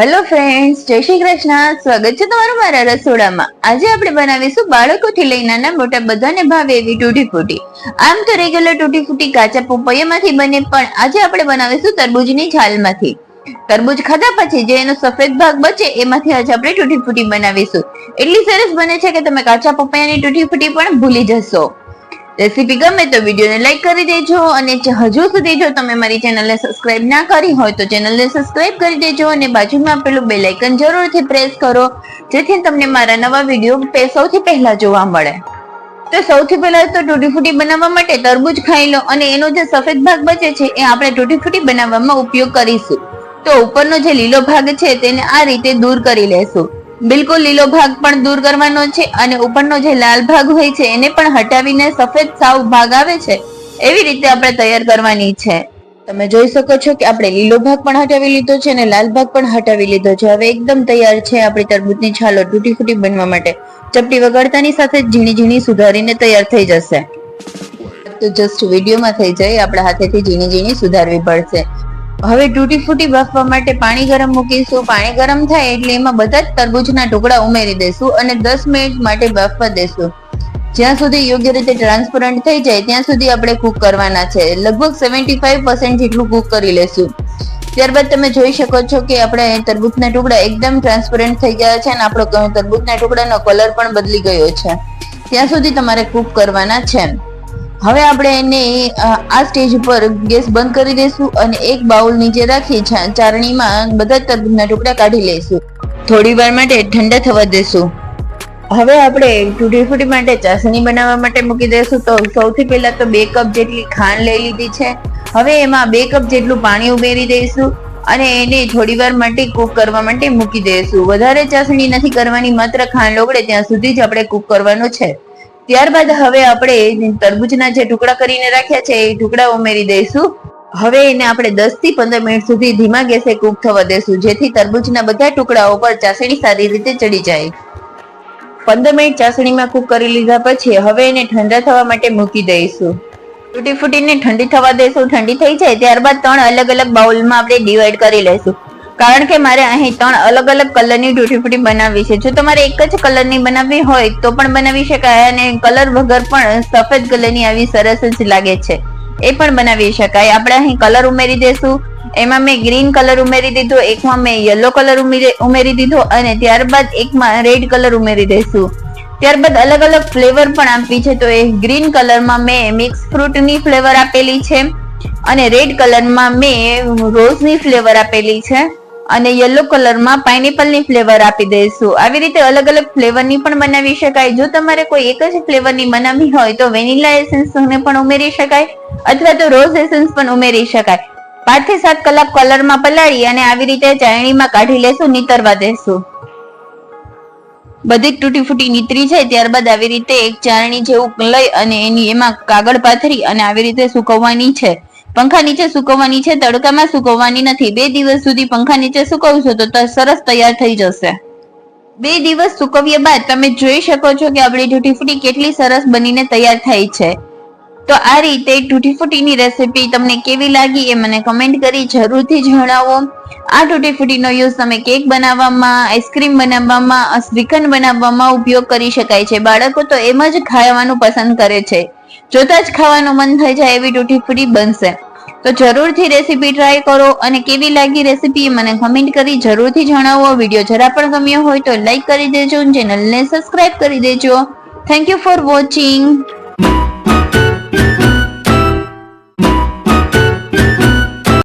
Hello friends જય શ્રી કૃષ્ણ. સ્વાગત છે તમારું મારા રસોડામાં. આજે આપણે બનાવીશું બાળકોથી લઈ નાના મોટા બધાને ભાવે એવી તૂટી ફૂટી આમ તો રેગ્યુલર તૂટી ફૂટી કાચા પપૈયામાંથી બને, પણ આજે આપણે બનાવીશું તરબૂજની છાલમાંથી. તરબૂજ ખાધા પછી જે એનો સફેદ ભાગ બચે, એમાંથી આજે આપણે તૂટી ફૂટી બનાવીશું. એટલી સરસ બને છે કે તમે કાચા પપૈયાની તૂટી ફૂટી પણ ભૂલી જશો. રેસીપી ગમે તો વિડીયોને લાઈક કરી દેજો અને હજુ સુધી જો તમે મારી ચેનલને સબસ્ક્રાઇબ ના કરી હોય તો ચેનલને સબસ્ક્રાઇબ કરી દેજો અને બાજુમાં આપેલું બેલ આઇકન જરૂરથી પ્રેસ કરો, જેથી તમને મારા નવા વીડિયો સૌથી પહેલા જોવા મળે. તો સૌથી પહેલા તો ટૂટી ફૂટી બનાવવા માટે તરબૂચ ખાઈ લો અને એનો જે સફેદ ભાગ બચે છે એ આપણે ટૂટી ફૂટી બનાવવામાં ઉપયોગ કરીશું. તો ઉપરનો જે લીલો ભાગ છે તેને આ રીતે દૂર કરી લેશું. બિલકુલ લીલો ભાગ પણ દૂર કરવાનો છે અને ઉપરનો જે લાલ ભાગ હોય છે એને પણ હટાવીને સફેદ સાવ ભાગ આવે છે, એવી રીતે આપણે તૈયાર કરવાની છે. તમે જોઈ શકો છો કે આપણે લીલો ભાગ પણ હટાવી લીધો છે અને લાલ ભાગ પણ હટાવી લીધો છે. હવે એકદમ તૈયાર છે આપણી તરબૂચની છાલો તૂટી ફૂટી બનવા માટે. ચપટી વગાડતાની સાથે ઝીણી ઝીણી સુધારીને તૈયાર થઈ જશે. તો જસ્ટ વિડીયોમાં થઈ જાય, આપણા હાથેથી ઝીણી ઝીણી સુધારવી પડશે. હવે તૂટી ફૂટી બાફવા માટે પાણી ગરમ મૂકીશું. પાણી ગરમ થાય એટલે એમાં બધા જ તરબૂચના ટુકડા ઉમેરી દેશું અને દસ મિનિટ માટે બાફવા દેશું. જ્યાં સુધી યોગ્ય રીતે ટ્રાન્સપરન્ટ થઈ જાય, ત્યાં સુધી આપણે કુક કરવાના છે. લગભગ સેવન્ટી ફાઈવ પર્સન્ટ જેટલું કુક કરી લેશું. ત્યારબાદ તમે જોઈ શકો છો કે આપણે તરબૂચના ટુકડા એકદમ ટ્રાન્સપરન્ટ થઈ ગયા છે અને આપણો તરબૂચના ટુકડાનો કલર પણ બદલી ગયો છે. ત્યાં સુધી તમારે કુક કરવાના છે. હવે આપણે એને આ સ્ટેજ ઉપર ગેસ બંધ કરી દઈશું અને એક બાઉલ નીચે રાખી ચારણીમાં બધા તરબૂચના ટુકડા કાઢી લઈશું. થોડી વાર માટે ઠંડા થવા દેશું. હવે આપણે તૂટી ફૂટી માટે ચાસણી બનાવવા માટે મૂકી દઈશું. તો સૌથી પહેલા તો બે કપ જેટલી ખાંડ લઈ લીધી છે. હવે એમાં બે કપ જેટલું પાણી ઉમેરી દઈશું અને એને થોડી વાર માટે કૂક કરવા માટે મૂકી દઈશું. વધારે ચાસણી નથી કરવાની, માત્ર ખાંડ ઓગળે ત્યાં સુધી જ આપણે કૂક કરવાનું છે. ત્યારબાદ હવે આપણે તરબૂચના જે ટુકડા કરીને રાખ્યા છે, એ ટુકડા ઉમેરી દઈશું. હવે એને આપણે દસથી પંદર મિનિટ સુધી ધીમા ગેસે કૂક થવા દેશું, જેથી તરબૂચના બધા ટુકડાઓ પર ચાસણી સારી રીતે ચડી જાય. પંદર મિનિટ ચાસણીમાં કૂક કરી લીધા પછી હવે એને ઠંડા થવા માટે મૂકી દઈશું. તૂટી ફૂટીને ઠંડી થવા દઈશું ઠંડી થઈ જાય ત્યારબાદ ત્રણ અલગ અલગ બાઉલમાં આપણે ડિવાઈડ કરી લઈશું. કારણ કે મારે અહીં ત્રણ અલગ અલગ કલરની ટૂટી ફૂટી બનાવવી છે. જો તમારે એક જ કલરની બનાવવી હોય, તો પણ બનાવી શકાય અને કલર વગર પણ સફેદ કલરની આવી સરસ જ લાગે છે. એ પણ બનાવી શકાય. આપણે અહીં કલર ઉમેરી દઈશું એમાં મેં ગ્રીન કલર ઉમેરી દીધો, એકમાં મેં યલો કલર ઉમેરી ઉમેરી દીધો અને ત્યારબાદ એકમાં રેડ કલર ઉમેરી દઈશું ત્યારબાદ અલગ અલગ ફ્લેવર પણ આપી છે. તો એ ગ્રીન કલરમાં મેં મિક્સ ફ્રૂટની ફ્લેવર આપેલી છે અને રેડ કલરમાં મેં રોઝની ફ્લેવર આપેલી છે. અને યલો કલરમાં પાઇનેપલની ફ્લેવર આપી દઈશું. આવી રીતે અલગ અલગ ફ્લેવરની પણ બનાવી શકાય. જો તમારે કોઈ એક જ ફ્લેવરની બનાવવી હોય તો વેનીલા એસન્સને પણ ઉમેરી શકાય અથવા તો રોઝ એસેન્સ પણ ઉમેરી શકાય. પાંચથી સાત કલાક કલરમાં પલાળી અને આવી રીતે ચાયણીમાં કાઢી લેશું, નીતરવા દેશું. બધી તૂટી ફૂટી નીતરી જાય ત્યારબાદ આવી રીતે એક ચારણી જેવું લઈ અને એની એમાં કાગળ પાથરી અને આવી રીતે સુકવવાની છે. પંખા નીચે સુકવવાની છે, તડકામાં સુકવવાની નથી. બે દિવસ સુધી પંખા નીચે સુકવશો તો સરસ તૈયાર થઈ જશે. બે દિવસ સુકવ્યા બાદ તમે જોઈ શકો છો કે આપણી તૂટી ફૂટી કેટલી સરસ બનીને તૈયાર થઈ છે. તો આ રીતે તૂટી ફૂટીની રેસીપી તમને કેવી લાગી એ મને કમેન્ટ કરી જરૂરથી જણાવો. આ તૂટી ફૂટીનો યુઝ તમે કેક બનાવવામાં આઈસ્ક્રીમ બનાવવામાં, શ્રીખંડ બનાવવામાં ઉપયોગ કરી શકાય છે. બાળકો તો એમ જ ખાવાનું પસંદ કરે છે. જોતા જ ખાવાનું મન થઈ જાય એવી તૂટી ફૂટી બનશે. તો જરૂરથી રેસીપી ટ્રાય કરો અને કેવી લાગી રેસીપી મને કમેન્ટ કરી જરૂરથી જણાવો. વીડિયો જરા પણ ગમ્યો હોય તો લાઈક કરી દેજો ચેનલને સબસ્ક્રાઇબ કરી દેજો. Thank you for watching